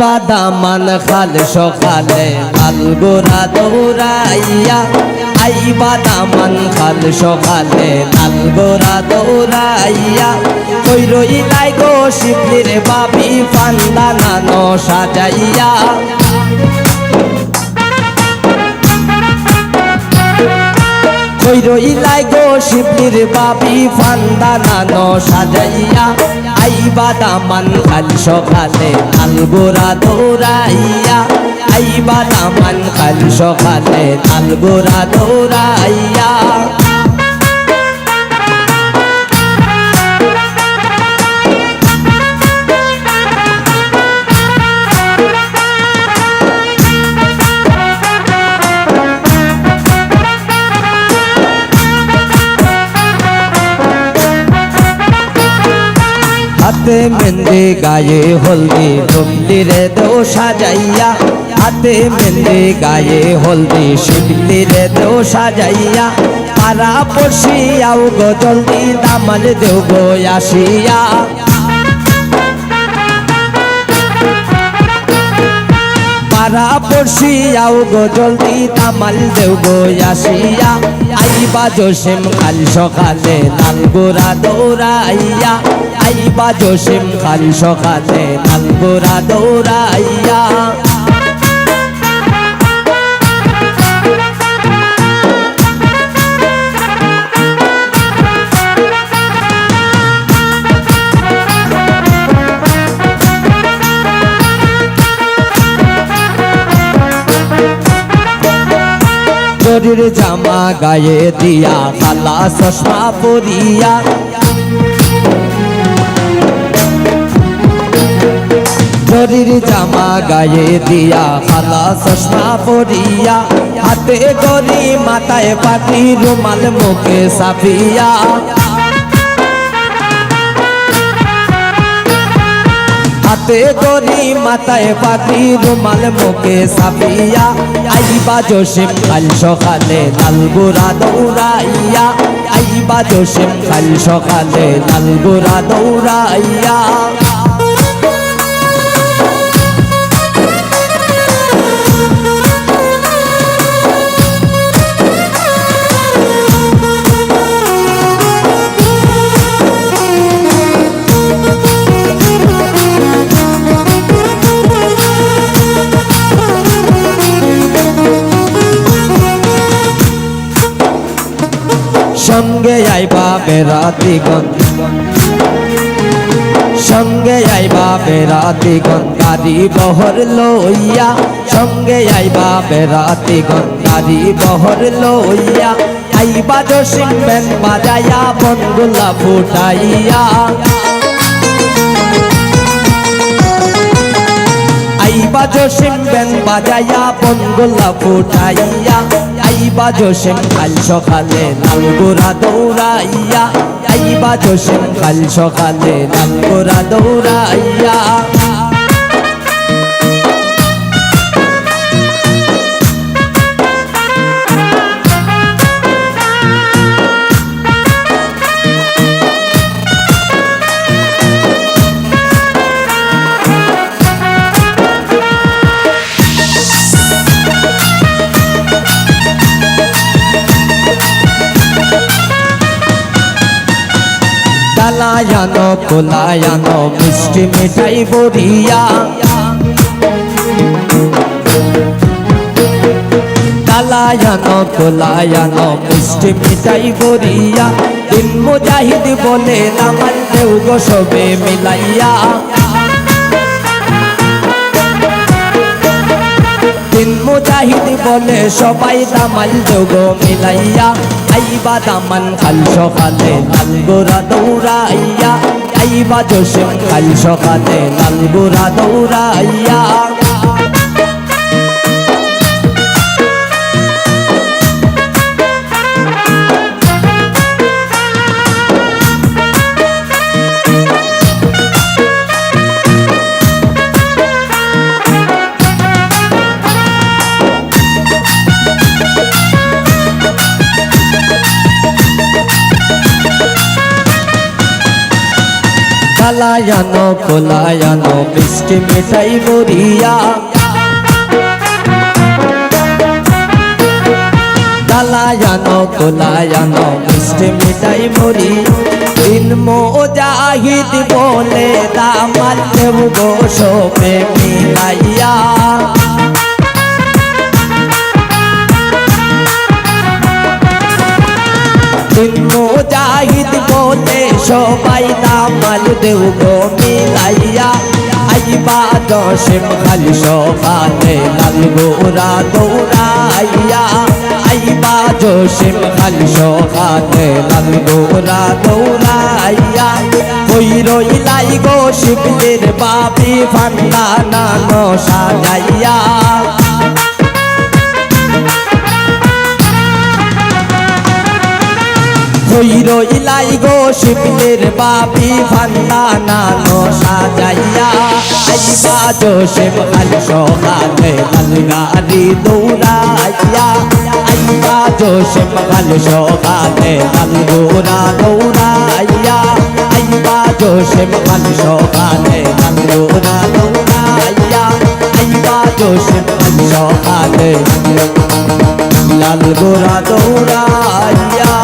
বাদামান খাল সকালে লাল গোরা দৌড়াইয়া আই বাদামান খাল সকালে লাল গোরা দৌড়াইয়া কই রইলাই গো শিবলির বাবি নানো সাজাইয়া। কই রইলাই গো শিবলির বাবি ফান্দা নানো সাজাইয়া আইবা দামান কাল সকালে আলগোরা দৌড়াইয়া দৌড়াইয়া আইবা দামান কাল সকালে আলগোরা গোরা হাতে মেন্দে গায়ে হলদি ডুবলি রে দো সাজাইয়া। হাতে মেন্দে গায়ে হলদি শিবলি রে দো সাজাইয়া। পারা পড়শিয়াও গো জলদি দামাল দেও গো আসিয়া। পারা পড়শিয়াও গো জলদি তামাল দেও আসিয়া। আইবা জসিম কাল সকালে লাল গোরা দৌড়াইয়া। আইবা জসিম কাল সকালে লাল গোরা দৌড়াইয়া। জামা গায়ে দিয়া কালা চশমা পরিয়া। শরীর জামা গায়ে দিয়া কালা চশমা পরিয়া, হাতে গরি মাথায় পাটি, রুমাল মুখে সাফিয়া। হাতে গরি মাথায় পাতি রুমাল মুখে সাফিয়া। আইবা জসিম কাল সকালে লাল গোরা দৌড়াইয়া। আইবা জসিম কাল সকালে লাল গোরা দৌড়াইয়া। সঙ্গে আইবা বেড়াতি গন্ধ সঙ্গে আইবা বেড়াতি গন্ধারি বহর লইয়া। সঙ্গে আইবা বেড়াতি গন্ধারি বহর লইয়া। আইবা সিং বেন বাজাইয়া, বনগুলা ফুটাইয়া। জসিম বেন বাজাইয়া, বনগুলা ফুটাইয়া। আইবা জসিম কাল সকালে নালগোরা দৌড়াইয়া। দৌড়াইয়া আইবা জসিম কাল সকালে লাল গোরা ডালায়ানো কোলায়ানো মিষ্টি মিঠাই বরিয়া কালায়ানো কোলায়ানো মিষ্টি মিঠাই বরিয়া দিন মুজাহিদ বলে আমার দেউ গো সবে মিলাইয়া। দিন মুজাহিদ বলে, সবাই দামাল যোগ মিলাইয়া। আইবা দামান কাল সকালে লাল গোরা দৌড়াইয়া। আইবা জোসেন কাল সকালে লাল গোরা দৌড়াইয়া। ডালায়ানো কোলায়ানো মিষ্টি মিঠাই মরিয়া। ডালায়ানো কোলায়ানো মিষ্টি মিঠাই মরি দিন মোজাহিদ বলে দামাল দেব গো মিলাইয়া। দিন মোজাহিদ বলে সবাই দামাল দেব গো মিলাইয়া। আইবা দশেম খালি সকালে লাল গোরা দৌড়াইয়া। আইবা জোশেম খালি সকালে লাল গোরা দৌড়াইয়া। কই রইলাই গো শিবলির বাপি ফান্না নানো সাজাইয়া ইলাই গো শিবলির বাপি ফান্না নানো সাজাইয়া আইবা জোশেম আল সকালে লাল গাড়ি দৌড়াইয়া। আইবা জোশেম আল সকালে লাল গোরা দৌড়াইয়া। আইবা জোশেম আল সকালে লাল গোরা দৌড়াইয়া। আইবা জোশেম আল সকালে লাল গোরা দৌড়াইয়া।